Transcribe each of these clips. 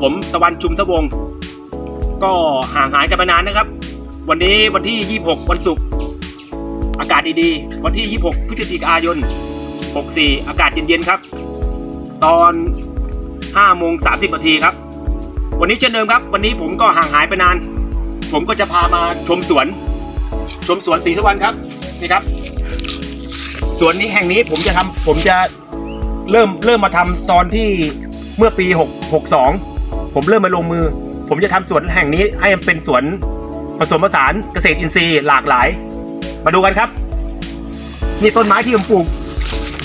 ผมตะวันชุมทวง ก็ห่างหายกันไปนานนะครับ วันนี้วันที่ 26 วันศุกร์อากาศดีๆ วันที่ 26 พฤศจิกายน 64 อากาศเย็นๆครับ ตอน5โมง30นาทีครับ วันนี้เช่นเดิมครับ วันนี้ผมก็ห่างหายไปนาน ผมก็จะพามาชมสวน ชมสวนศรีสวรรค์ครับนี่ครับสวนนี้แห่งนี้ผมจะทำผมจะเริ่มเริ่มมาทำตอนที่เมื่อปี 6 62 ผมเริ่มมาลงมือ ผมจะทำสวนแห่งนี้ให้มันเป็นสวนผสมผสานเกษตรอินทรีย์หลากหลาย มาดูกันครับ นี่ต้นไม้ที่ผมปลูก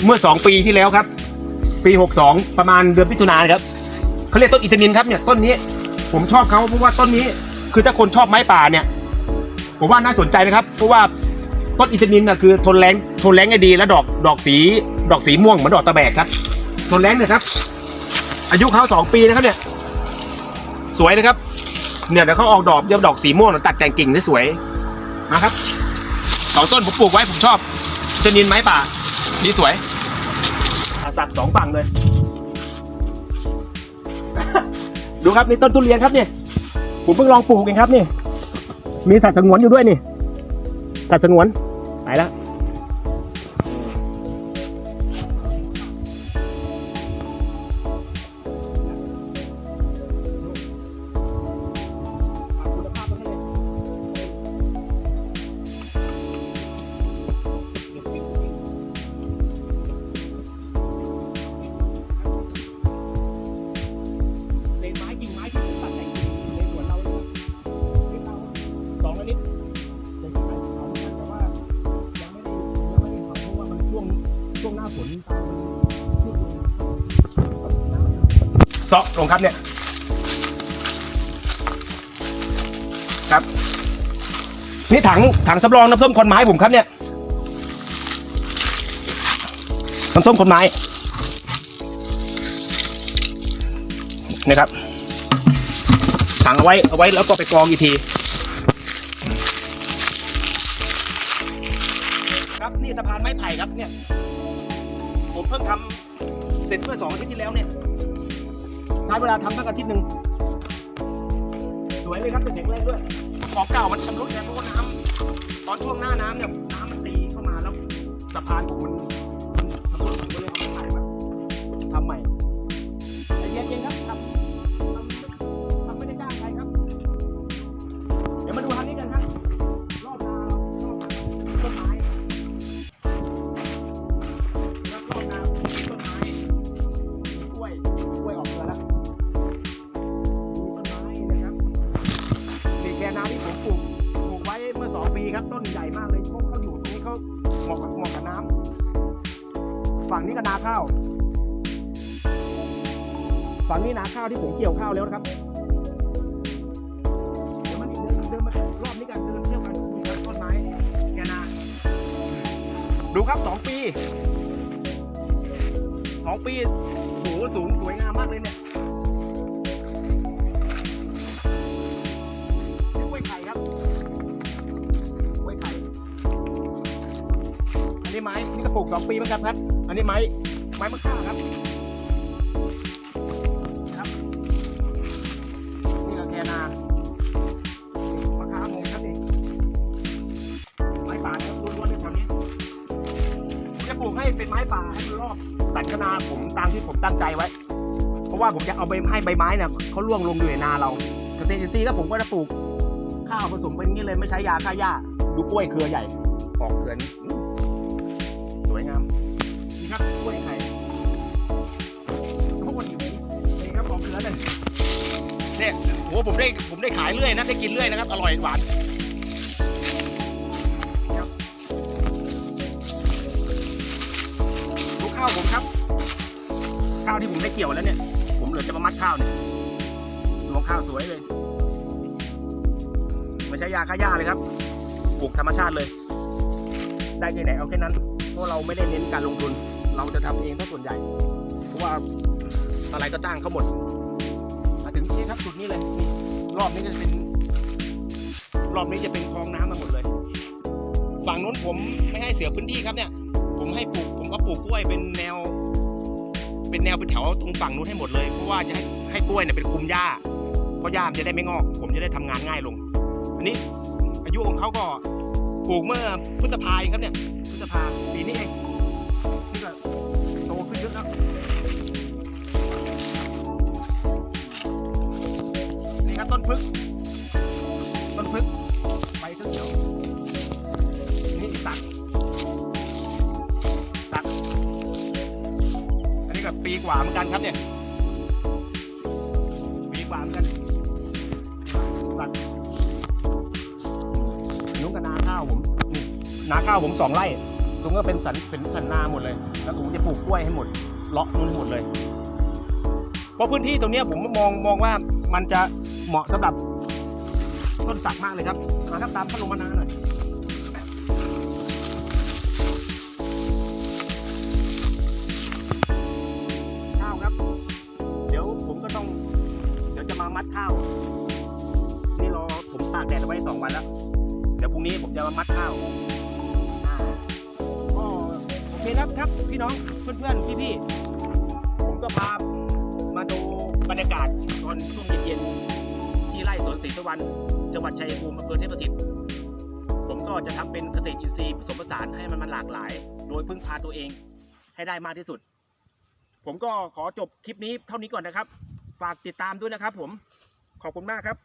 เมื่อ2ปีที่แล้วครับ ปี62ประมาณเดือนมิถุนายนครับเขาเรียกต้นอินทนินครับเนี่ยต้นนี้ ผมชอบเขาเพราะว่าต้นนี้ คือถ้าคนชอบไม้ป่าเนี่ย ผมว่าน่าสนใจนะครับ เพราะว่าต้นอินทนินน่ะคือทนแรงทนแรงได้ดีและดอกดอกสีดอกสีม่วงเหมือนดอกตะแบกครับ ทนแรงเนี่ยครับ อายุเขาสองปีนะครับเนี่ย สวยนะครับ เนี่ยเดี๋ยวเขาออกดอกจะดอกสีม่วงเดี๋ยวตัดแต่งกิ่งได้สวยนะครับสองต้นผมปลูกไว้ผมชอบอินทนินไม้ป่าดีสวยตัดสองฝั่งเลย ดูครับนี่ต้นทุเรียนครับเนี่ยผมเพิ่งลองปลูกเองครับนี่ มีสัตว์สงวนอยู่ด้วยนี่สัตว์สงวนไปแล้ว ซาะลงครับเนี่ย ครับ นี่ถังถังสำรองน้ำส้มคนไม้ผมครับเนี่ย น้ำส้มคนไม้นี่ครับ ถังเอาไว้เอาไว้แล้วก็ไปกรองอีกที ครับนี่สะพานไม้ไผ่ครับเนี่ย ผมเพิ่งทำเสร็จเมื่อสองอาทิตย์ที่แล้วเนี่ย ใช้เวลาทำตั้งอาทิตย์หนึ่งสวยเลยครับเป็นแข็งแรงด้วยของเก่ามันชำรุดไงเพราะว่าน้ำตอนช่วงหน้าน้ำเนี่ยน้ำมันตีเข้ามาแล้วสะพานผมมัน ต้นใหญ่มากเลยเขาเขาอยู่ตรงนี้เขาเหมาะกับเหมาะกับน้ำฝั่งนี้ก็นาข้าว ฝั่งนี้นาข้าวที่ผมเกี่ยวข้าวแล้วนะครับเดี๋ยวมันอีกเดินเดินมารอบนี้กันเดินเที่ยวกันต้นไม้แกนาดูครับสองปีสองปีโหสูงสวยงามมากเลยเนี่ย ปลูกสองปีเหมือนกันครับ อันนี้ไม้ไม้มะค่าครับครับ นี่ก็แกนามะขามงครับนี่ไม้ป่าครับล้วนๆเลยแถวนี้ผมจะปลูกให้เป็นไม้ป่าให้มันรอบสันคนาผมตามที่ผมตั้งใจไว้ เพราะว่าผมจะเอาใบให้ใบไม้เนี่ยเขาล่วงลงอยู่ในนาเราเกษตรอินทรีย์แล้วผมก็จะปลูกข้าวผสมเป็นอย่างนี้เลยไม่ใช้ยาฆ่าหญ้าดูกล้วยเครือใหญ่ออกเครือนี้ สวยงาม นี่ครับกล้วยไข่ทุกคนอยู่นี้นี่ครับออกเครือเลยเนี่ยโหผมได้ผมได้ขายเรื่อยนะได้กินเรื่อยนะครับ อร่อยหวานดูข้าวผมครับ ข้าวที่ผมได้เกี่ยวแล้วเนี่ย ผมเหลือจะมามัดข้าวเนี่ยรวงข้าวสวยเลยไม่ใช้ยาฆ่าหญ้าเลยครับปลูกธรรมชาติเลย ได้แค่ไหนเอาแค่นั้น ราะเราไม่ได้เน้นการลงทุน เราจะทำเองถ้าส่วนใหญ่ เพราะว่าอะไรก็จ้างเขาหมดมาถึงที่ครับจุดนี้เลยนี่รอบนี้จะเป็น รอบนี้จะเป็นคลองน้ำมาหมดเลยฝั่งนู้นผมไม่ให้เสียพื้นที่ครับเนี่ย ผมให้ปลูกผมก็ปลูกกล้วยเป็นแนว เป็นแนวเป็นแถวตรงฝั่งนู้นให้หมดเลยเพราะว่าจะให้ให้กล้วยเนี่ยเป็นคุมหญ้าเพราะหญ้ามันจะได้ไม่งอก ผมจะได้ทำงานง่ายลง อันนี้อายุของเขาก็ ปลูกเมื่อพฤษภาเองครับเนี่ยพฤษภาปีนี้เองนี่ก็โตขึ้นเยอะแล้วนี่ครับต้นพึกต้นพึกใบเขียวนี่ตักตักอันนี้ก็ปีกว่าเหมือนกันครับเนี่ย ผมนาข้าวผมสองไร่ตรงก็เป็นสันเป็นสันนาหมดเลย แล้วผมจะปลูกกล้วยให้หมดเลาะนู้นหมดเลย เพราะพื้นที่ตรงนี้ผมมองมองว่ามันจะเหมาะสำหรับต้นสักมากเลยครับมาครับตามพัดลมมานาหน่อยข้าวครับ เดี๋ยวผมก็ต้อง เดี๋ยวจะมามัดข้าว นี่รอผมตากแดดไว้สองวันแล้ว พรุ่งนี้ผมจะมามัดข้าวอ่าก็โอเคครับครับพี่น้องเพื่อนๆพี่ๆผมก็พามาดูบรรยากาศตอนช่วงเย็นๆที่ไร่สวนศรีสุวรรณจังหวัดชัยภูมิอำเภอเทพสถิตผมก็จะทำเป็นเกษตรอินทรีย์ผสมผสานให้มันมันหลากหลาย โดยพึ่งพาตัวเองให้ได้มากที่สุด ผมก็ขอจบคลิปนี้เท่านี้ก่อนนะครับ ฝากติดตามด้วยนะครับผมขอบคุณมากครับ